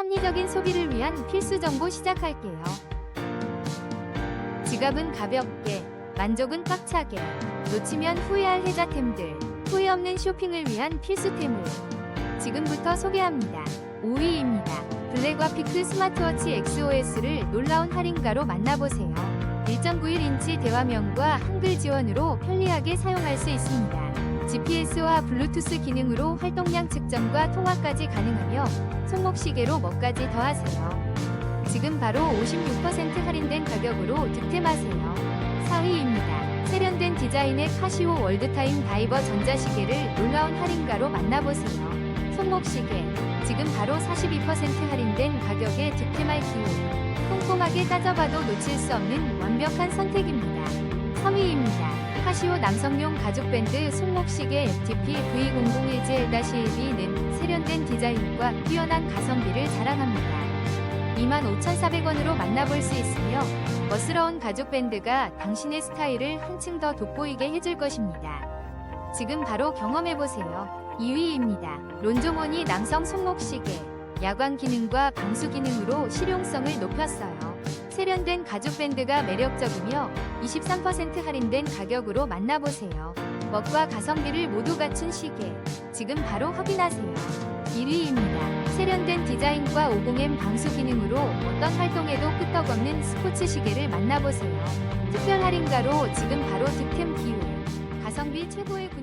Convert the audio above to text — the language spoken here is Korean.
합리적인 소비를 위한 필수 정보 시작할게요. 지갑은 가볍게, 만족은 꽉차게, 놓치면 후회할 혜자템들, 후회 없는 쇼핑을 위한 필수템을 지금부터 소개합니다. 5위입니다. 블랙과 피크 스마트워치 XOS를 놀라운 할인가로 만나보세요. 1.91인치 대화면과 한글 지원으로 편리하게 사용할 수 있습니다. GPS와 블루투스 기능으로 활동량 측정과 통화까지 가능하며 손목시계로 뭐까지 더하세요. 지금 바로 56% 할인된 가격으로 득템하세요. 4위입니다. 세련된 디자인의 카시오 월드타임 다이버 전자시계를 놀라운 할인가로 만나보세요. 손목시계, 지금 바로 42% 할인된 가격에 득템할 기회. 꼼꼼하게 따져봐도 놓칠 수 없는 완벽한 선택입니다. 3위입니다. 카시오 남성용 가죽밴드 손목시계 FTP V001G1-1B는 세련된 디자인과 뛰어난 가성비를 자랑합니다. 25,400원으로 만나볼 수 있으며 멋스러운 가죽밴드가 당신의 스타일을 한층 더 돋보이게 해줄 것입니다. 지금 바로 경험해보세요. 2위입니다. 론조모니 남성 손목시계 야광 기능과 방수 기능으로 실용성을 높였어요. 세련된 가죽 밴드가 매력적이며 23% 할인된 가격으로 만나보세요. 멋과 가성비를 모두 갖춘 시계. 지금 바로 확인하세요. 1위입니다. 세련된 디자인과 50M 방수 기능으로 어떤 활동에도 끄떡없는 스포츠 시계를 만나보세요. 특별 할인가로 지금 바로 득템 기회. 가성비 최고의 구